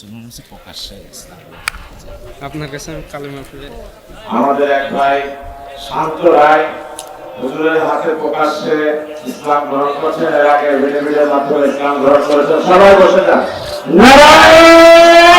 মুসলমান হচ্ছে প্রকাশ্যে ইসলাম আপনার কাছে আমি কালেমা পড়ে আমাদের এক ভাই শান্ত রায় হুজুরের হাতে প্রকাশ্যে ইসলাম গ্রহণ করছেন। এর আগে ভিডিও ভিডিওর মাধ্যমে ইসলাম গ্রহণ করেছেন। সবাই বসে যান। নারায়ণ!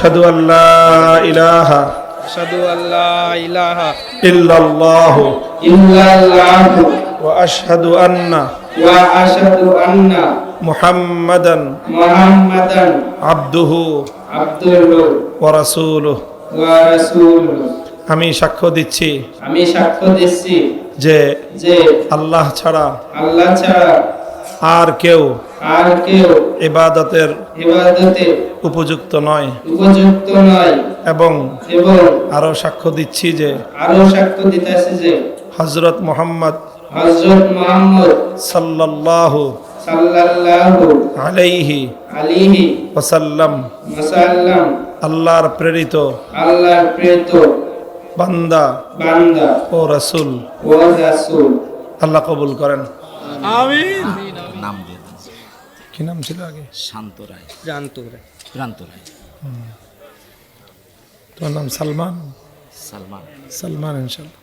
أشهد أن لا إله আশহাদু আল্লাহ ইলাহা إلا الله ইল্লাল্লাহু وأشهد أن ওয়া আশহাদু আন্না محمدا মুহাম্মাদান عبده আবদুহু ورسوله ওয়া রাসূলুহু আমি সাক্ষ্য দিচ্ছি আমি সাক্ষ্য দিচ্ছি যে যে আল্লাহ ছাড়া আল্লাহ ছাড়া আর কেউ আর কেউ ইবাদতের ইবাদতে উপযুক্ত নয়। উপযুক্ত নয়। এবং এবং আরও সাক্ষ্য দিচ্ছি যে আরও সাক্ষ্য দিতেছে যে হজরত মোহাম্মদ হযরত মুহাম্মদ সাল্লাল্লাহু সাল্লাল্লাহু আলাইহি আলাইহি ওয়াসাল্লাম ওয়াসাল্লাম আল্লাহর প্রেরিত আল্লাহর প্রেরিত বান্দা বান্দা ও রাসূল। ও রাসূল। আল্লাহ কবুল করেন। নাম দিয়ে দেন কি নাম ছিল আগে? শান্ত রায়। জানতো প্রান্ত রায়। তোমার নাম সালমান? সালমান। সালমান ইনশাল্লাহ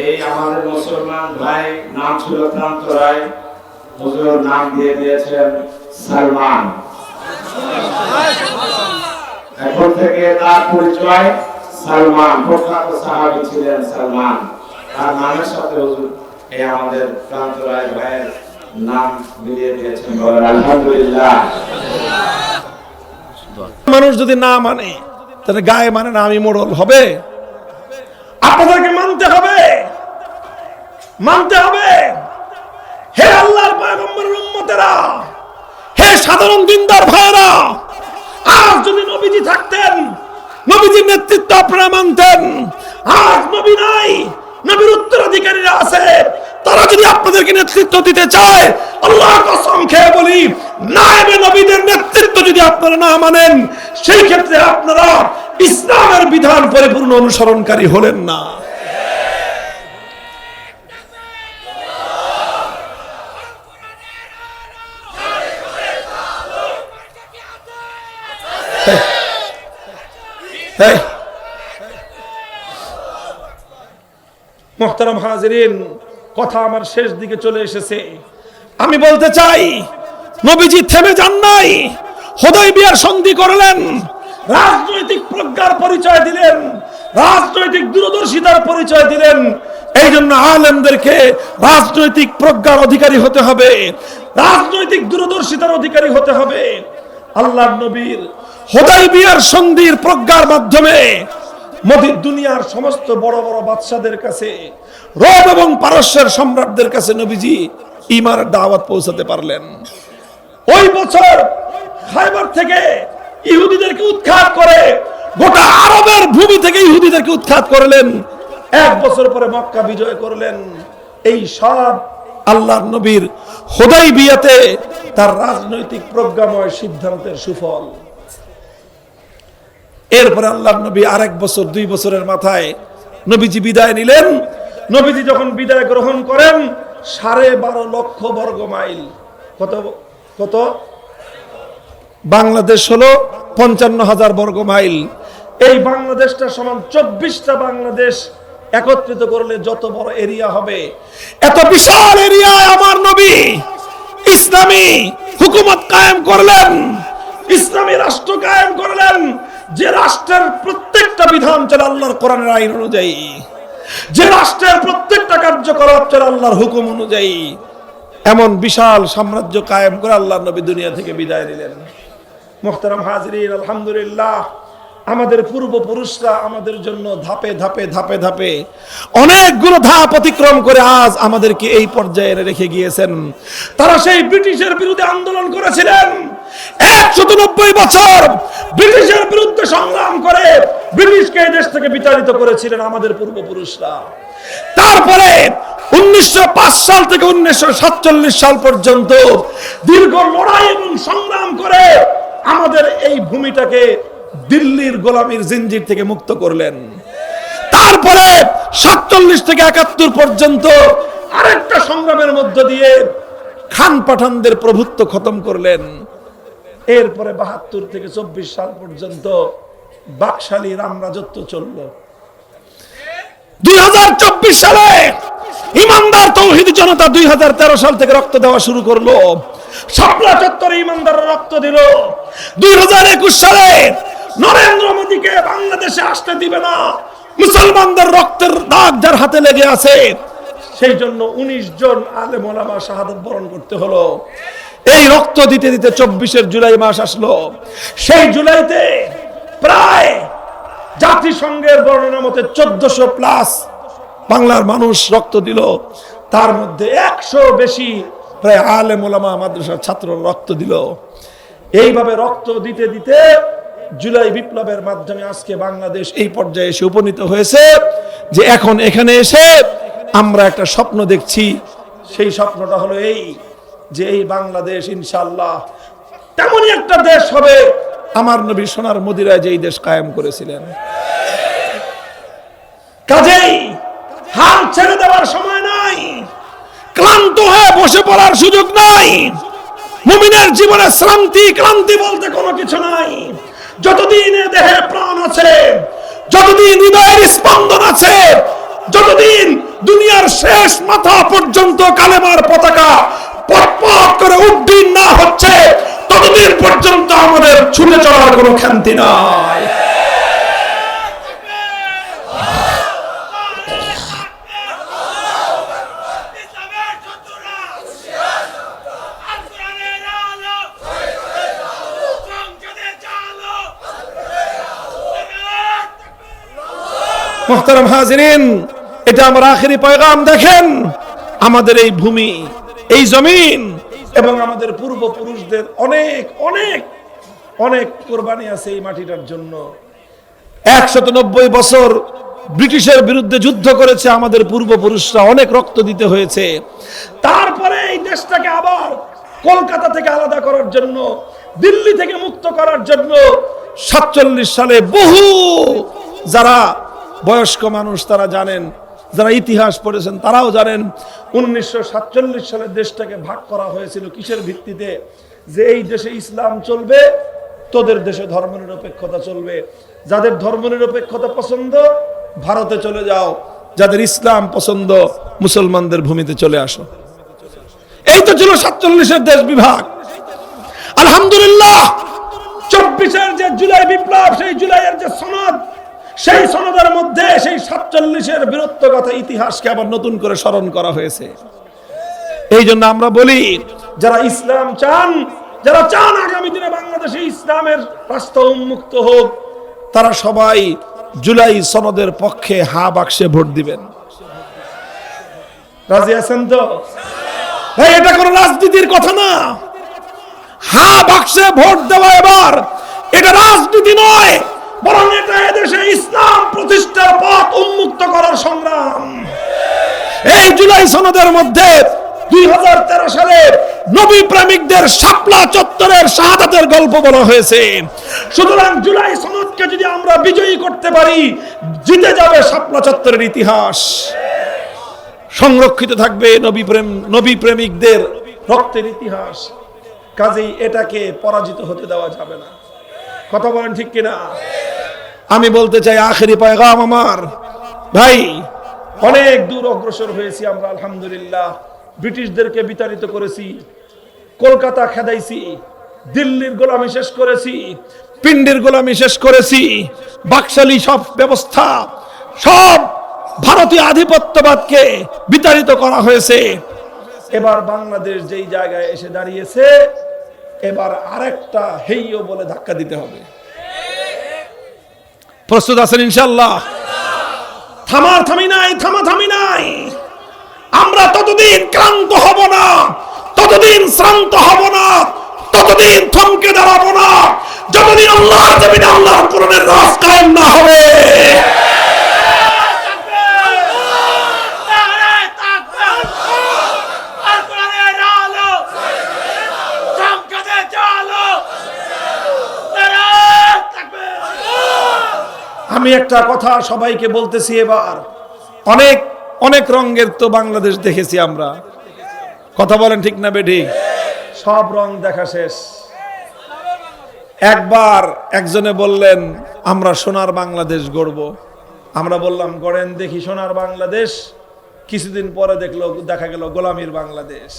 এই আমাদের মুসলমান ভাই নাম ছিল প্রান্ত রায়। হুজুর নাম দিয়ে দিয়েছেন সালমান। এখন থেকে তার পরিচয় সালমান। প্রখ্যাত সাহাবী ছিলেন সালমান। তার নামের সাথে হুজুর এই আমাদের প্রান্ত রায় ভাইয়ের মানুষ যদি না মানে তাহলে গায়ে মানে না, আমি মোড়ল হবে? আপনাদেরকে মানতে হবে। মানতে হবে। হে আল্লাহর পয়গম্বরের হে সাধারণ দিনদার ভাইরা আজ যদি নবীজি থাকতেন, নবীজির নেতৃত্ব আপনারা মানতেন, আজ নবী নাই, নবীর উত্তরাধিকারীরা আছে তারা যদি আপনাদেরকে নেতৃত্ব দিতে চায়, আল্লাহ কসম খেয়ে বলি, নায়েবে নবীদের নেতৃত্ব যদি আপনারা না মানেন, সেই ক্ষেত্রে আপনারা ইসলামের বিধান পরিপূর্ণ অনুসরণকারী হলেন না। মোহতারাম হাজিরিন কথা আমার শেষ দিকে চলে এসেছে। আমি বলতে চাই, নবীজি থেমে যান নাই, হোদয় বিয়ার সন্ধি করলেন, রাজনৈতিক প্রজ্ঞার পরিচয় দিলেন, রাজনৈতিক দূরদর্শিতার পরিচয় দিলেন। এই জন্য আলেমদেরকে রাজনৈতিক প্রজ্ঞার অধিকারী হতে হবে, রাজনৈতিক দূরদর্শিতার অধিকারী হতে হবে। আল্লাহ নবীর হোদাই বিয়ার সন্ধির প্রজ্ঞার মাধ্যমে মদির দুনিয়ার সমস্ত বড় বড় বাদশাদের কাছে রোম এবং পারস্যের সম্রাটদের কাছে নবীজি ইমানের দাওয়াত পৌঁছাতে পারলেন। ওই বছর খাইবার থেকে ইহুদিদেরকে উৎখাত করে গোটা আরবের ভূমি থেকে ইহুদিদেরকে উৎখাত করলেন। এক বছর পরে মক্কা বিজয় করলেন। এই সব আল্লাহর নবীর হোদাই বিয়াতে তার রাজনৈতিক প্রজ্ঞাময় সিদ্ধান্তের সুফল। এরপরে আল্লাহ নবী আরেক বছর, দুই বছরের মাথায় নবীজি বিদায় নিলেন। নবীজি যখন বিদায় গ্রহণ করেন, সাড়ে বারো লক্ষ বর্গ মাইল। কত কত? বাংলাদেশ হলো পঞ্চান্ন হাজার বর্গ মাইল। এই বাংলাদেশটা সমান চব্বিশটা বাংলাদেশ একত্রিত করলে যত বড় এরিয়া হবে। এত বিশাল এরিয়ায় আমার নবী ইসলামী হুকুমত কায়েম করলেন, ইসলামী রাষ্ট্র কায়েম করলেন যে রাষ্ট্রের প্রত্যেকটা বিধান চলে আল্লাহর কোরআনের আইন অনুযায়ী, যে রাষ্ট্রের প্রত্যেকটা কার্যকলাপ চলে আল্লাহর হুকুম অনুযায়ী, এমন বিশাল সাম্রাজ্য কায়েম করে আল্লাহ নবী দুনিয়া থেকে বিদায় নিলেন। মোহতারাম হাজরিন, আলহামদুলিল্লাহ, আমাদের পূর্বপুরুষরা আমাদের জন্য ধাপে ধাপে ধাপে ধাপে অনেকগুলো ধাপ অতিক্রম করে আজ আমাদেরকে এই পর্যায়ে রেখে গিয়েছেন। তারা সেই ব্রিটিশের বিরুদ্ধে আন্দোলন করেছিলেন। একশত নব্বই বছর ব্রিটিশের বিরুদ্ধে সংগ্রাম করে ব্রিটিশকে দেশ থেকে বিতাড়িত করেছিলেন আমাদের পূর্বপুরুষরা। তারপরে উনিশশো সাল থেকে উনিশশো সাল পর্যন্ত দীর্ঘ লড়াই এবং সংগ্রাম করে আমাদের এই ভূমিটাকে দিল্লির গোলামীর জিঞ্জির থেকে মুক্ত করলেন। তারপরে সাতচল্লিশ থেকে একাত্তর পর্যন্ত আরেকটা সংগ্রামের মধ্য দিয়ে খান পাঠানদের প্রভুত্ব খতম করলেন। এরপরে বাহাত্তর থেকে চব্বিশ সাল পর্যন্ত বাকশালী রাম রাজত্ব চলল। দুই সালে ইমানদার তৌহিদ জনতা দুই সাল থেকে রক্ত দেওয়া শুরু করল। শাপলা চত্বরে ইমানদার রক্ত দিল। দুই হাজার একুশ সালে নরেন্দ্র মোদীকে বাংলাদেশে আসতে দিবে না। মুসলমানদের রক্তের দাগ যার হাতে লেগে আছে, সেই জন্য উনিশ জন আলেম ওলামা শাহাদত বরণ করতে হলো। এই রক্ত দিতে দিতে চব্বিশের জুলাই মাস আসলো। সেই জুলাইতে প্রায় জাতিসংঘের বর্ণনা মতে চোদ্দশো প্লাস বাংলার মানুষ রক্ত দিল। তার মধ্যে একশো বেশি প্রায় আলে মোলামা মাদ্রাসার ছাত্র রক্ত দিল। এইভাবে রক্ত দিতে দিতে জুলাই বিপ্লবের মাধ্যমে আজকে বাংলাদেশ এই পর্যায়ে এসে উপনীত হয়েছে যে এখন এখানে এসে আমরা একটা স্বপ্ন দেখছি। সেই স্বপ্নটা হলো এই যে এই বাংলাদেশ ইনশাল্লাহ তেমনই একটা দেশ হবে। আমার নবী সোনার মদিরায় যেই দেশ কায়েম করেছিলেন। কাজেই হাল ছেড়ে দেওয়ার সময় নাই। ক্লান্ত হয়ে বসে পড়ার সুযোগ নাই। মুমিনের জীবনে শ্রান্তি, ক্লান্তি বলতে কোনো কিছু নাই। যতদিন এ দেহে প্রাণ আছে, যতদিন হৃদয়ের স্পন্দন আছে, যতদিন দুনিয়ার শেষ মাথা পর্যন্ত কালেমার পতাকা পটপট করে উড্ডীন না হচ্ছে ততদিন পর্যন্ত আমাদের ছুটে চলার কোনো ক্ষান্তি চালো মোহতারাম হাজিরিন, এটা আমার আখেরি পয়গাম, দেখেন, আমাদের এই ভূমি, এই জমিন, এবং আমাদের পূর্বপুরুষদের অনেক অনেক অনেক কোরবানি আছে এই মাটিটার জন্য। একশত নব্বই বছর ব্রিটিশের বিরুদ্ধে যুদ্ধ করেছে আমাদের পূর্বপুরুষরা, অনেক রক্ত দিতে হয়েছে। তারপরে এই দেশটাকে আবার কলকাতা থেকে আলাদা করার জন্য, দিল্লি থেকে মুক্ত করার জন্য সাতচল্লিশ সালে বহু যারা বয়স্ক মানুষ তারা জানেন, যারা ইতিহাস পড়েছেন তারাও জানেন, উনিশশো সাতচল্লিশ সালে দেশটাকে ভাগ করা হয়েছিল। কিসের ভিত্তিতে? যে এই দেশে ইসলাম চলবে তোদের দেশে ধর্মনিরপেক্ষতা চলবে। যাদের ধর্মনিরপেক্ষতা পছন্দ, ভারতে চলে যাও। যাদের ইসলাম পছন্দ, মুসলমানদের ভূমিতে চলে আসো। এই তো ছিল সাতচল্লিশের দেশ বিভাগ। আলহামদুলিল্লাহ, চব্বিশের যে জুলাই বিপ্লব, সেই জুলাইয়ের যে সনদ, সেই সনদের মধ্যে সেই সাতচল্লিশের বীরত্বগত ইতিহাসকে আবার নতুন করে স্মরণ করা হয়েছে। এই জন্য আমরা বলি, যারা ইসলাম চান যারা চান আগামী দিনে বাংলাদেশে ইসলামের রাস্তা উন্মুক্ত হোক, তারা সবাই জুলাই সনদের পক্ষে হা বাক্সে ভোট দিবেন। রাজি আছেন তো? ভাই এটা কোনো রাজনীতির কথা না। হা বাক্সে ভোট দেওয়া এবার, এটা রাজনীতি নয়, বরং এটা এদেশে ইসলাম প্রতিষ্ঠার পথ উন্মুক্ত করার সংগ্রাম। এই জুলাই সনদের মধ্যে দুই সালে নবী প্রেমিকদের শাপলা চত্বরের শাহাদাতের গল্প বলা হয়েছে। সুতরাং জুলাই সনদকে যদি আমরা বিজয়ী করতে পারি, জিতে যাবে শাপলা চত্বরের ইতিহাস। সংরক্ষিত থাকবে নবী প্রেম, নবী প্রেমিকদের রক্তের ইতিহাস। কাজেই এটাকে পরাজিত হতে দেওয়া যাবে না। কথা বলেন ঠিক কিনা? আমি বলতে চাই, আখেরি পয়গাম আমার। ভাই, অনেক দূর অগ্রসর হয়েছি আমরা, আলহামদুলিল্লাহ। ব্রিটিশদেরকে বিতাড়িত করেছি, কলকাতা খেদাইছি, দিল্লির গোলামি শেষ করেছি, পিন্ডির গোলামি শেষ করেছি, বাকশালী সব ব্যবস্থা, সব ভারতীয় আধিপত্যবাদকে বিতাড়িত করা হয়েছে। এবার বাংলাদেশ যেই জায়গায় এসে দাঁড়িয়েছে, এবার আরেকটা হেইও বলে ধাক্কা দিতে হবে। প্রস্তুত আছেন ইনশাল্লাহ থামার থামি নাই, থামা থামি নাই। আমরা ততদিন ক্লান্ত হব না, ততদিন শ্রান্ত হব না, ততদিন থমকে দাঁড়াবো না। যতদিন আল্লাহ জমিনে আল্লাহ কোরআনের রাস কায়েম না হবে। আমি একটা কথা সবাইকে বলতেছি এবার। অনেক অনেক রঙের তো বাংলাদেশ দেখেছি আমরা। কথা বলেন ঠিক না বেঠি? সব রং দেখা শেষ। একবার একজনে বললেন, আমরা সোনার বাংলাদেশ গড়ব। আমরা বললাম, গড়েন দেখি সোনার বাংলাদেশ। কিছুদিন পরে দেখল, দেখা গেল গোলামীর বাংলাদেশ।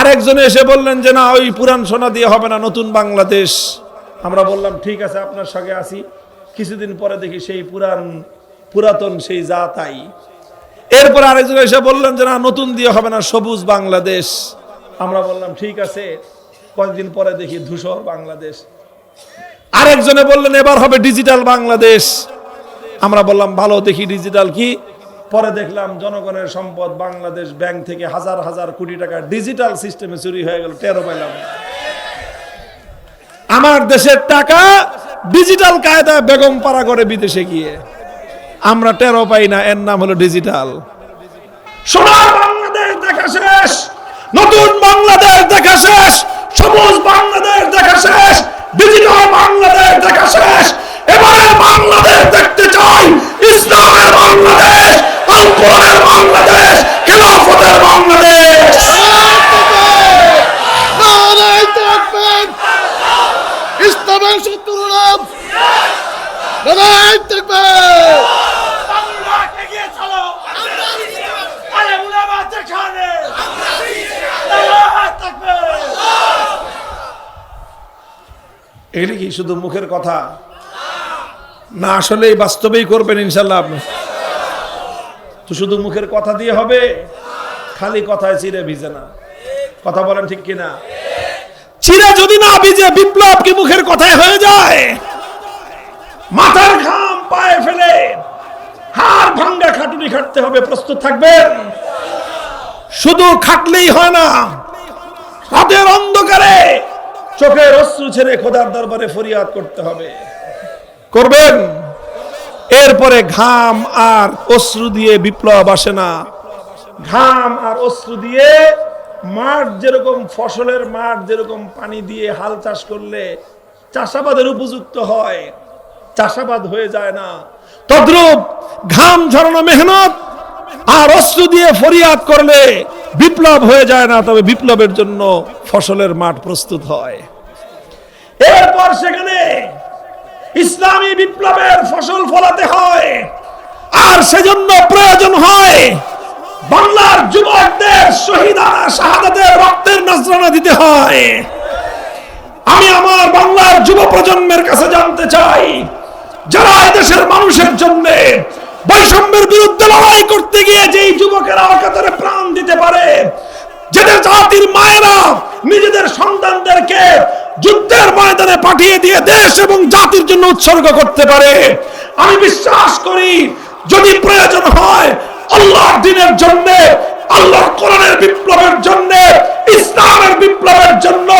আরেকজনে এসে বললেন যে, না, ওই পুরান সোনা দিয়ে হবে না, নতুন বাংলাদেশ। আমরা বললাম, ঠিক আছে, আপনার সঙ্গে আসি কিছুদিন পরে দেখি সেই পুরান, পুরাতন সেই যা তাই এরপর আরেকজন এসে বললেন যে, না, নতুন দিয়ে হবে না, সবুজ বাংলাদেশ। আমরা বললাম, ঠিক আছে। কয়েকদিন পরে দেখি ধূসর বাংলাদেশ। আরেকজনে বললেন, এবার হবে ডিজিটাল বাংলাদেশ। আমরা বললাম, ভালো, দেখি ডিজিটাল কি। পরে দেখলাম, জনগণের সম্পদ বাংলাদেশ ব্যাংক থেকে হাজার হাজার কোটি টাকা ডিজিটাল সিস্টেমে চুরি হয়ে গেল টেরো পাইলাম আমার দেশের টাকা ডিজিটাল কায়দায় বেগম পাড়া করে বিদেশে গিয়ে। আমরা টেরো পাই না, এর নাম হলো ডিজিটাল সোনার বাংলাদেশ দেখা শেষ, নতুন বাংলাদেশ দেখা শেষ, সবুজ বাংলাদেশ দেখা শেষ ডিজিটাল বাংলাদেশ দেখা শেষ। এবারে বাংলাদেশ দেখতে চাই, ইসলামের বাংলাদেশ আল কোরআনের বাংলাদেশ খেলাফতের বাংলাদেশ নারায় থাকবেন ইসলামের শত্রুরা নারায় থাকবেন বাংলা এগিয়ে চলো আরে উলামা যেখানে নারাজ থাকবে এগুলি কি শুধু মুখের কথা? না আসলে বাস্তবেই করবেন ইনশাল্লাহ আপনি। তো শুধু মুখের কথা দিয়ে হবে? খালি কথায় চিরে ভিজে না। কথা বলেন ঠিক কিনা? চিরে যদি না ভিজে, বিপ্লব কি মুখের কথায় হয়ে যায়? মাথার ঘাম পায়ে ফেলে হাড় ভাঙ্গা খাটুনি খাটতে হবে, প্রস্তুত থাকবেন। শুধু খাটলেই হয় না, রাতের অন্ধকারে চোখের অশ্রু ছেড়ে খোদার দরবারে ফরিয়াদ করতে হবে। করবেন? এরপরে ঘাম আর অশ্রু দিয়ে বিপ্লব আসে না। ঘাম আর অশ্রু দিয়ে মাঠ যেরকম ফসলের মাঠ যেরকম পানি দিয়ে হাল চাষ করলে চাষাবাদের উপযুক্ত হয় চাষাবাদ হয়ে যায় না। তদ্রূপ ঘাম ঝরানো মেহনত আর অশ্রু দিয়ে ফরিয়াদ করলে বিপ্লব হয়ে যায় না, তবে বিপ্লবের জন্য ফসলের মাঠ প্রস্তুত হয়। এরপর সেখানে ইসলামী বিপ্লবের ফসল ফলাতে হয়। আর সেজন্য প্রয়োজন হয় বাংলার যুবকদের শহীদানা শাহাদাতের রক্তের নজরানা দিতে হয়। আমি আমার বাংলার যুব প্রজন্মের কাছে জানতে চাই, যারা দেশের মানুষের জন্য বৈষম্যের বিরুদ্ধে লড়াই করতে গিয়ে যেই যুবকেরা অকাতরে প্রাণ দিতে পারে, যেদের জাতির মায়েরা নিজেদের সন্তানদেরকে যুদ্ধের ময়দানে পাঠিয়ে দিয়ে দেশ এবং জাতির জন্য উৎসর্গ করতে পারে। আমি বিশ্বাস করি, যদি প্রয়োজন হয়, আল্লাহর দিনের জন্য, আল্লাহর কোরআনের বিপ্লবের জন্য, ইসলামের বিপ্লবের জন্য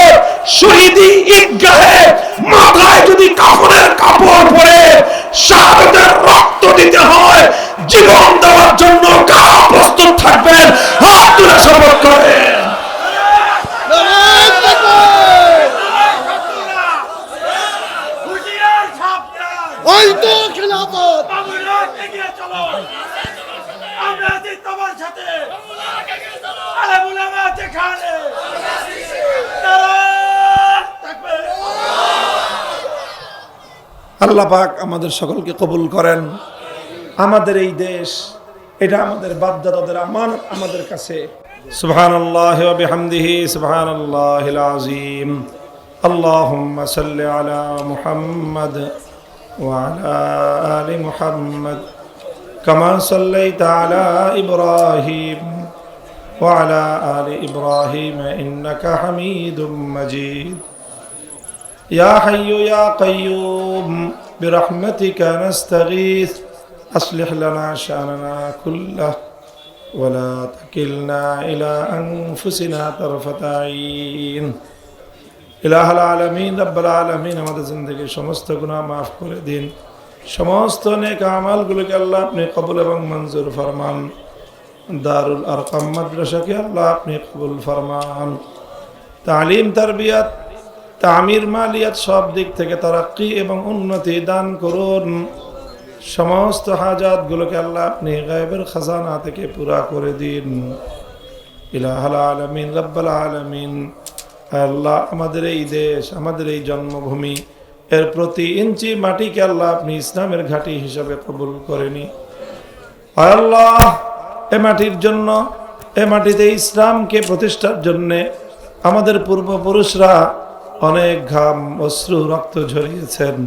শহীদি ঈদগাহে মাথায় যদি কাপড়ের কাপড় পরে শাহাদাতের রক্ত দিতে হয়। জীবন দেওয়ার জন্য কারা প্রস্তুত থাকবেন হাত তুলে শপথ সাবধান ওই তো খেলাফত। বাংলা এগিয়ে চলো আমরা আছি তোমার সাথে। নারাজ থাকবে আল্লাহ পাক আমাদের সকলকে কবুল করেন আমাদের এই দেশ এটা আমাদের বাপদাদাদের আমানত আমাদের কাছে সুবহানাল্লাহ ওয়া বিহামদিহি সুবহানাল্লাহিল আযীম আল্লাহুম্মা সাল্লি আলা মুহাম্মদ ওয়া আলা আলি মুহাম্মদ কামা সাল্লাইতা আলা ইব্রাহিম وعلى آل إبراهيم إنك حميد مجيد يا حي يا قيوم برحمتك نستغيث أصلح لنا شأننا كله ولا تكلنا إلى أنفسنا طرفة عين ইলাহ আলমিন রব্বুল আলমিন আমাদের জিন্দগির সমস্ত গুনাহ মাফ করে দিন সমস্ত নেক আমালগুলোকে আল্লাহ আপনি কবুল এবং মঞ্জুর ফরমান দারুল আরকাম মাদ্রাসাকে আল্লাহ আপনি কবুল ফরমান তালিম তরবিয়ত তামির মালিয়াত সব দিক থেকে তারাক্কি এবং উন্নতি দান করুন। সমস্ত হাজাতগুলোকে আল্লাহ আপনি গায়েবের খাজানা থেকে পুরা করে দিন। ইলাহাল আলমিন, রব্বাল আলমিন। আল্লাহ আমাদের এই দেশ, আমাদের এই জন্মভূমি, এর প্রতি ইঞ্চি মাটিকে আল্লাহ আপনি ইসলামের ঘাঁটি হিসাবে কবুল করেনি আল্লাহ এ মাটির জন্য, এ মাটিতে ইসলামকে প্রতিষ্ঠার জন্যে আমাদের পূর্বপুরুষরা অনেক ঘাম, অশ্রু, রক্ত ঝরিয়েছেন।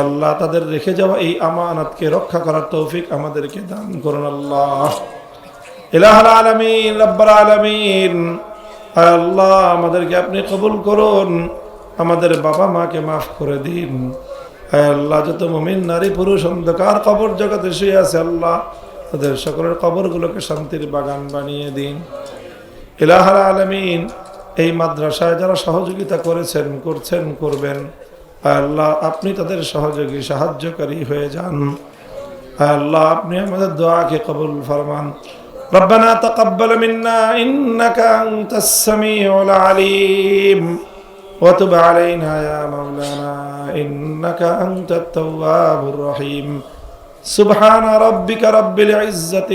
আল্লাহ তাদের রেখে যাওয়া এই আমানতকে রক্ষা করার তৌফিক আমাদেরকে দান করুন আল্লাহ। ইলাহাল আলমিন রব্বার আলমিন। আল্লাহ আমাদেরকে আপনি কবুল করুন, আমাদের বাবা মাকে মাফ করে দিন। আল্লাহ যত মুমিন, নারী, পুরুষ, অন্ধকার কবর জগতে শুয়ে আছে, আল্লাহ তাদের সকলের কবরগুলোকে শান্তির বাগান বানিয়ে দিন। ইলাহাল আলমিন এই মাদ্রাসায় যারা সহযোগিতা করেছেন করছেন করবেন আয় আল্লাহ আপনি তাদের সহযোগী সাহায্যকারী হয়ে যান আয় আল্লাহ আপনি আমাদের দোয়াকে কবুল ফরমান ربنا تقبل منا إنك أنت السميع العليم وتب علينا يا مولانا إنك أنت التواب الرحيم سبحان ربك رب العزة